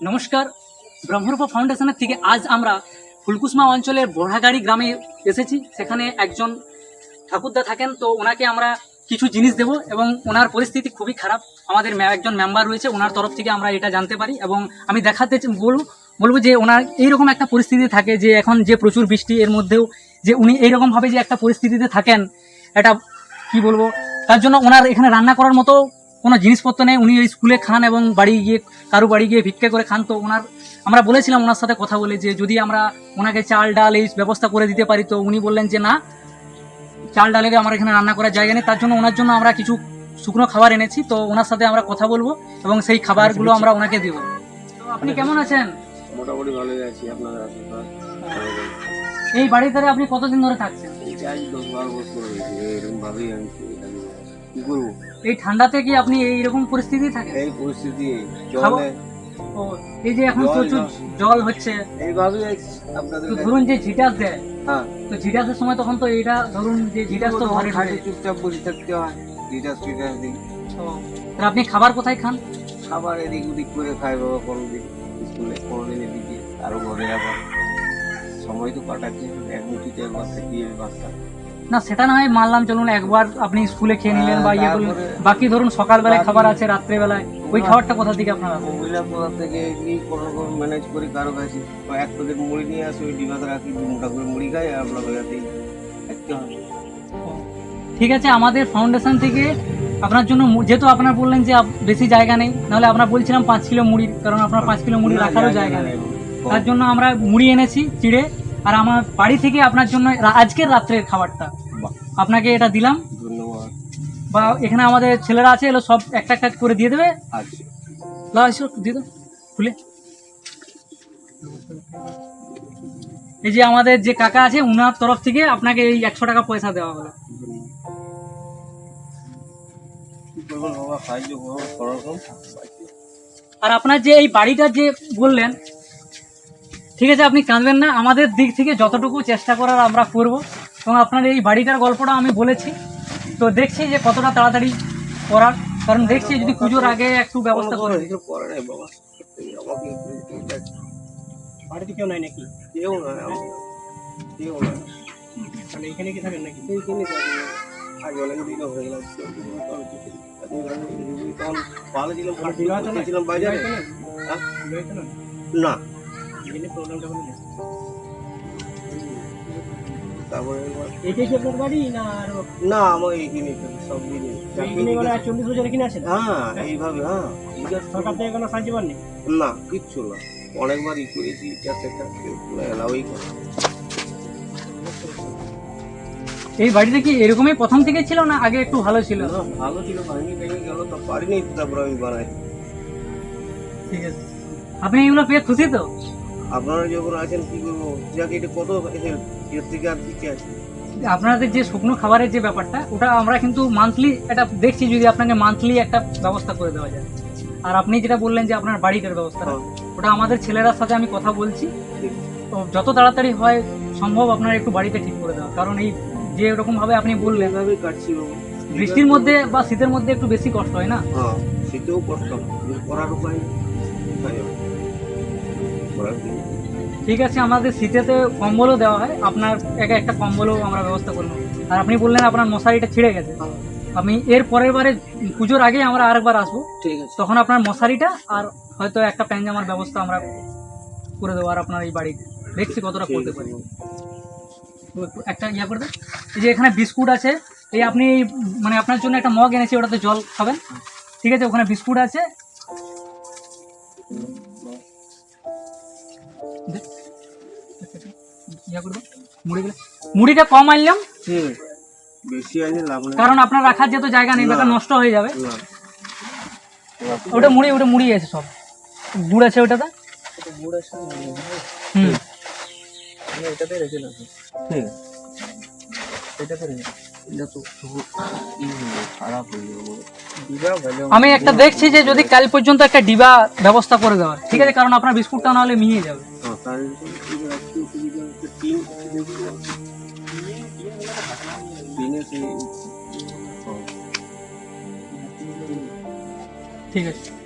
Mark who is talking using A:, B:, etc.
A: নমস্কার। ব্রহ্মরূপ ফাউন্ডেশনের থেকে আজ আমরা ফুলকুসমা অঞ্চলের বড়াগাড়ি গ্রামে এসেছি। সেখানে একজন ঠাকুরদা থাকেন, তো ওনাকে আমরা কিছু জিনিস দেব এবং ওনার পরিস্থিতি খুবই খারাপ। আমাদের একজন মেম্বার রয়েছে, ওনার তরফ থেকে আমরা এটা জানতে পারি এবং আমি দেখাতে বলব বলব যে ওনার এইরকম একটা পরিস্থিতি থাকে যে এখন যে প্রচুর বৃষ্টি, এর মধ্যেও যে উনি এইরকমভাবে যে একটা পরিস্থিতিতে থাকেন, এটা কি বলব? তার জন্য ওনার এখানে রান্না করার মতো কোনো জিনিসপত্র নেই উনি ওই স্কুলে খান এবং বাড়ি গিয়ে কারও বাড়ি গিয়ে ভিক্ষা করে খান তো ওনার আমরা বলেছিলাম ওনার সাথে কথা বলে যে যদি আমরা ওনাকে চাল ডাল এই ব্যবস্থা করে দিতে পারি তো উনি বললেন যে না চাল ডালের আমার এখানে রান্না করার জায়গা নেই তার জন্য ওনার জন্য আমরা কিছু শুকনো খাবার এনেছি তো ওনার সাথে আমরা কথা বলব এবং সেই খাবারগুলো আমরা ওনাকে দেবো। তো আপনি কেমন আছেন?
B: মোটামুটি ভালোই আছি আপনাদের আশীর্বাদ।
A: এই বাড়িতে আপনি কতদিন ধরে থাকছেন?
B: এই দশ বারো বছর হয়েছে এরকম ভাবেই আমি কি করব?
A: এই ঠান্ডাতে কি আপনি এইরকম পরিস্থিতি থাকেন
B: এই পরিস্থিতি জলে।
A: ও এই যে এখন প্রচুর
B: জল।
A: হচ্ছে।
B: এইভাবেই আছি আপনাদের
A: তো ধরুন যে ঝিটাস দেয়
B: হ্যাঁ।
A: তো ঝিটাসের সময় তখন তো এটা ধরুন যে ঝিটাস তো ঘরে
B: খাটে চুপচাপ বসে থাকতে হয় রিটাস টিটাস দিই।
A: তাহলে আপনি খাবার কোথায় খান?
B: খাবার এদিক ওদিক করে খাই বাবা কোনোদিন স্কুলে কোনোদিন এদিকে আরও ঘরে আবার। সময় তো কাটাচ্ছে এক মুঠিতে একবার থেকে বাচ্চা।
A: না সেটা না হয় মানলাম চলুন একবার আপনি স্কুলে খেয়ে নিলেন বা ইয়ে করলেন। বাকি ধরুন সকালবেলায় খাবার আছে রাত্রেবেলায় ওই খাবারটা কোথা থেকে আপনারা
B: মহিলা কোথা থেকে কি কোনো রকম ম্যানেজ করি কারও কাছে? এক প্যাকেট মুড়ি নিয়ে আসি ওই ডিবাতে রাখি দু মোটা করে মুড়ি খাই আর আমরা
A: ঠিক আছে আমাদের ফাউন্ডেশন থেকে আপনার জন্য যেহেতু আপনার বললেন যে বেশি জায়গা নেই নাহলে আমরা বলছিলাম পাঁচ কিলো মুড়ি কারণ আপনার পাঁচ কিলো মুড়ি রাখারও জায়গা নেই। তার জন্য আমরা মুড়ি এনেছি চিড়ে আর আমার বাড়ি থেকে আপনার জন্য আজকের রাত্রের খাবারটা। আপনাকে এটা দিলাম।
B: ধন্যবাদ।
A: বা এখানে আমাদের ছেলেরা আছে এগুলো সব একটা একটা করে দিয়ে দেবে।
B: আচ্ছা।
A: লাও এসো দিয়ে দাও খুলে। এই যে আমাদের যে কাকা আছে উনার তরফ থেকে আপনাকে এই একশো টাকা পয়সা দেওয়া হলো।
B: কোনোরকম
A: আর আপনার যে এই বাড়িটা যে বললেন ঠিক আছে আপনি কাঁদবেন না আমাদের দিক থেকে যতটুকু চেষ্টা করার আমরা করব এবং আপনার এই বাড়িটার গল্পটা আমি বলেছি তো দেখছি যে কতটা তাড়াতাড়ি করার কারণ দেখছি যদি পুজোর আগে একটু ব্যবস্থা করে
B: করে নাই বাবা এই আমাকে একটু ঠিক আছে।
C: বাড়িতে কেউ নাই নাকি
B: কেউ না কেউ না
C: মানে এখানে কি থাকেন নাকি
B: এইখানে থাকি না। অনেক দিনও হয়ে গেল তখন ভালো ছিলাম
C: আমার বিবাহ তো নাই?
B: ছিলাম বাজারে
C: বিবাহিত নন?
B: হ্যাঁ?
C: বিবাহিত নন?
B: না তারপরে
C: এটাই কি আপনার বাড়ি না আরও?
B: না আমার এইখানে সব দিনে
C: এখানে মানে চল্লিশ বছর এখানে আছেন
B: হ্যাঁ এইভাবে হ্যাঁ।
C: সরকার থেকে কোনো সাহায্য পাননি?
B: না কিচ্ছু না। অনেকবারই করেছি চারটে চারটে এলাওই
A: এই বাড়িতে কি এরকমই প্রথম থেকে ছিল না আগে একটু ভালো ছিল?
B: ভালো ছিল ভাঙি ভেঙে গেল তো পারিনি তারপর আমি বানাই।
A: ঠিক আছে। আপনি এগুলো পেয়ে খুশি তো?
B: আপনারা যখন আছেন কি করব? যাকে এটা কত এর থেকে আর কি আছে
A: আপনাদের যে শুকনো খাবারের যে ব্যাপারটা ওটা আমরা কিন্তু মান্থলি এটা দেখছি যদি আপনাকে মান্থলি একটা ব্যবস্থা করে দেওয়া যায়। আর আপনি যেটা বললেন যে আপনার বাড়িটার ব্যবস্থা
B: হ্যাঁ,
A: ওটা আমাদের ছেলেরার সাথে আমি কথা বলছি। তো যত তাড়াতাড়ি হয় সম্ভব আপনার একটু বাড়িটা ঠিক করে দেওয়া। কারণ এই যে এরকম ভাবে আপনি বললেন
B: কাটছি
A: বৃষ্টির মধ্যে বা শীতের মধ্যে একটু বেশি কষ্ট হয় না?
B: হ্যাঁ সেটাও কষ্ট করার উপায়? করার
A: ঠিক আছে আমাদের শীতেতে কম্বলও দেওয়া হয়। আপনার একা একটা কম্বলও আমরা ব্যবস্থা করব। আর আপনি বললেন আপনার মশারিটা ছিঁড়ে গেছে।
B: হ্যাঁ,
A: আমি এর পরের বারে পুজোর আগে আমরা আরেকবার আসব।
B: ঠিক আছে।
A: তখন আপনার মশারিটা আর হয়তো একটা প্যাঞ্জামার ব্যবস্থা আমরা করে দেবো আর আপনার এই বাড়িতে দেখছি কতটা করতে পারি। একটু ইয়ে করে এই যে এখানে বিস্কুট আছে এই আপনি মানে আপনার জন্য একটা মগ এনেছি ওটাতে জল খাবেন। ঠিক আছে ওখানে বিস্কুট আছে। ইয়া। মুড়িটা কম আনলাম।
B: ঠিক বেশি আছে লাভ নেই।
A: কারণ আপনার রাখার যেহেতু জায়গা নেই বেকার নষ্ট হয়ে যাবে।
B: না।
A: ওটা মুড়ি ওটা মুড়ি আছে সব। গুড় আছে ওটাতে?
B: গুড় আছে
A: হুম।
B: আমি এটাতে রেখে ঠিক এটাতে রেখে হয়ে হয়ে
A: একটা দেখছি যে যদি কাল পর্যন্ত একটা ডিবা ব্যবস্থা করে দেওয়ার ঠিক আছে? কারণ আপনার বিস্কুটটা নাহলে মিয়ে যাবে।
B: টিনে সেই-।
A: ঠিক আছে